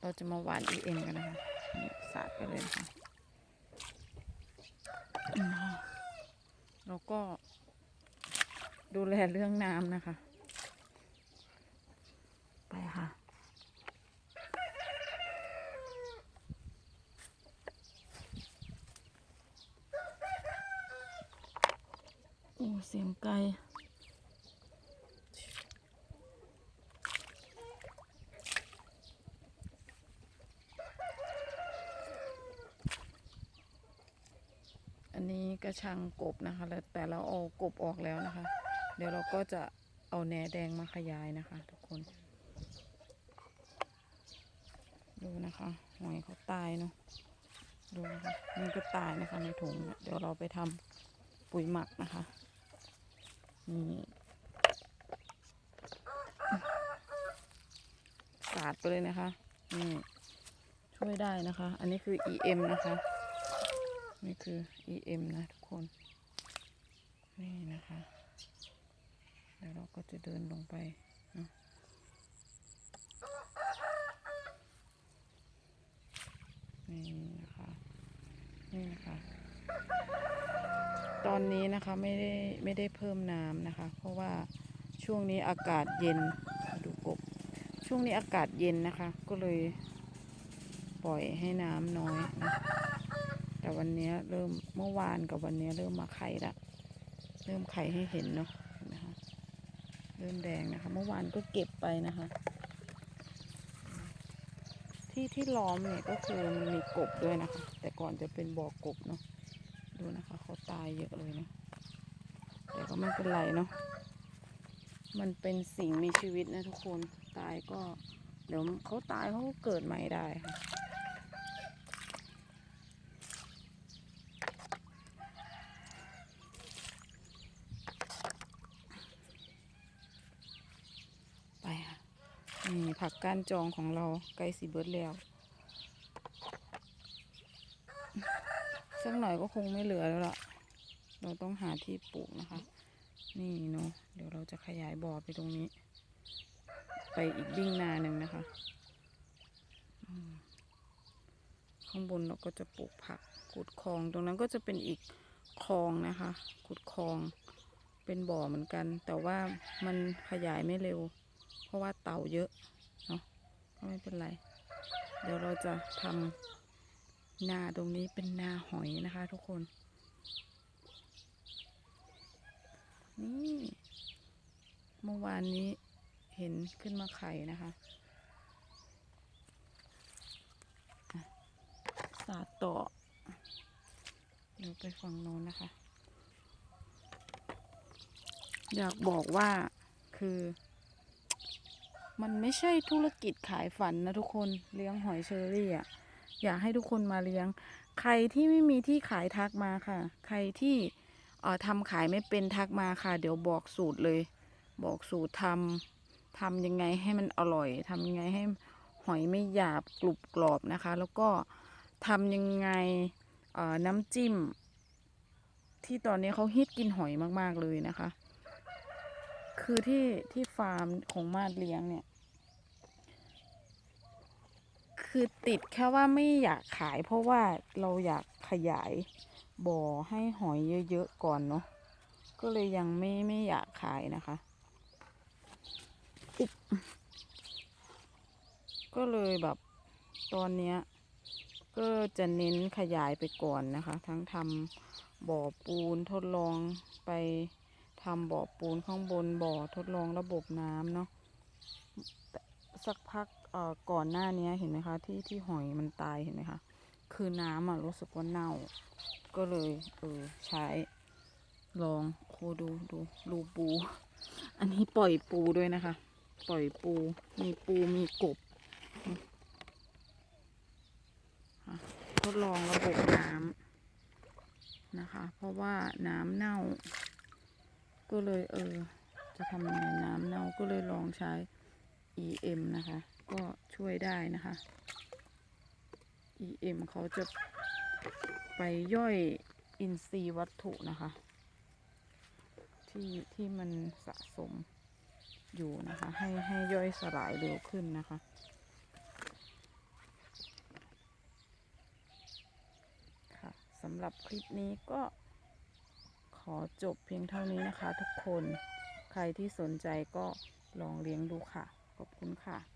เราจะมาหวาน EM กันนะคะนี่สาดไปเลยนะคะแล้วก็ดูแลเรื่องน้ำนะคะ ไปค่ะโอ้เสียงไก่อันนี้ กระชังกบนะคะแล้วแต่เราเอากบออกแล้วนะคะ เดี๋ยวเราก็จะเอาแหนแดงมาขยายนะคะ ทุกคน ดูนะคะหอยเขาตายเนาะดูนะคะมันก็ตายนะคะในถุงเนี่ยเดี๋ยวเราไปทำปุ๋ยหมักนะคะนี่สาดไปเลยนะคะนี่ช่วยได้นะคะ อันนี้คือ EM นะคะ นี่คือ EM นะทุกคน นี่นะคะเดี๋ยวเราก็จะเดินลงไปนะนี่นะคะ นี่นะคะ ตอนนี้นะคะไม่ได้ไม่ได้เพิ่มน้ำนะคะ เพราะว่าช่วงนี้อากาศเย็นดูกบ ช่วงนี้อากาศเย็นนะคะ ก็เลยปล่อยให้น้ำน้อยนะ แต่วันนี้เริ่มเมื่อวานกับวันนี้เริ่มมาไข่ละเริ่มไข่ให้เห็นเนาะนไหมคะเริ่มแดงนะคะ เมื่อวานก็เก็บไปนะคะ ที่ที่ล้อมเนี่ยก็คือมันมีกบด้วยนะคะ แต่ก่อนจะเป็นบ่อกบเนาะดูนะคะเขาตายเยอะเลยนะแต่ก็ไม่เป็นไรเนาะมันเป็นสิ่งมีชีวิตนะทุกคนตายก็เดี๋ยวเขาตายเขาก็เกิดใหม่ได้ค่ะไปค่ะ นี่ผักก้านจองของเราใกลสีเบิร์ดแล้ว สักหน่อยก็คงไม่เหลือแล้วล่ะ เราต้องหาที่ปลูกนะคะ นี่เนาะเดี๋ยวเราจะขยายบ่อไปตรงนี้ ไปอีกบิ่งนาหนึ่งนะคะ ข้างบนเราก็จะปลูกผักขุดคลองตรงนั้นก็จะเป็นอีกคลองนะคะ ขุดคลองเป็นบ่อเหมือนกัน แต่ว่ามันขยายไม่เร็ว เพราะว่าเต่าเยอะเนาะก็ไม่เป็นไร เดี๋ยวเราจะทำนาตรงนี้เป็นนาหอยนะคะ ทุกคน นี่เมื่อวานนี้เห็นขึ้นมาไข่นะคะสาดต่อเดี๋ยวไปฝั่งโน้นนะคะ อยากบอกว่าคือ มันไม่ใช่ธุรกิจขายฝันนะทุกคนเลี้ยงหอยเชอรี่อะอยากให้ทุกคนมาเลี้ยง ใครที่ไม่มีที่ขายทักมาค่ะ ใครที่เอ่อทำขายไม่เป็นทักมาค่ะ เดี๋ยวบอกสูตรเลย บอกสูตรทำทำยังไงให้มันอร่อยทำยังไงให้หอยไม่หยาบกรุบกรอบนะคะ แล้วก็ทำยังไงเออน้ำจิ้ม ที่ตอนนี้เขาฮิตกินหอยมาก ๆ เลยนะคะ คือที่ที่ฟาร์มของมาดเลี้ยงเนี่ย คือติดแค่ว่าไม่อยากขายเพราะว่าเราอยากขยายบ่อให้หอยเยอะๆก่อนเนาะก็เลยยังไม่ไม่อยากขายนะคะก็เลยแบบตอนเนี้ยก็จะเน้นขยายไปก่อนนะคะ ทั้งทำบ่อปูนทดลองไป ทำบ่อปูนข้างบนบ่อทดลองระบบน้ำเนาะสักพักก่อนหน้านี้เห็นไหมคะ ที่ที่หอยมันตายเห็นไหมคะ คือน้ำอะรู้สึกว่าเน่า ก็เลยเออใช้ลองโคดูดูรูปู อันนี้ปล่อยปูด้วยนะคะ ปล่อยปู มีปูมีกบทดลองระบบน้ำนะคะ เพราะว่าน้ำเน่า ก็เลยเออ จะทำยังไงน้ำเน่าก็เลยลองใช้ EM นะคะ ก็ช่วยได้นะคะ EM เขาจะไปย่อยอินทรีย์วัตถุนะคะ ที่ที่มันสะสมอยู่นะคะ ให้ให้ย่อยสลายเร็วขึ้นนะคะค่ะสำหรับคลิปนี้ก็ อจบเพียงเท่านี้นะคะ ทุกคน ใครที่สนใจก็ลองเลี้ยงดูค่ะ ขอบคุณค่ะ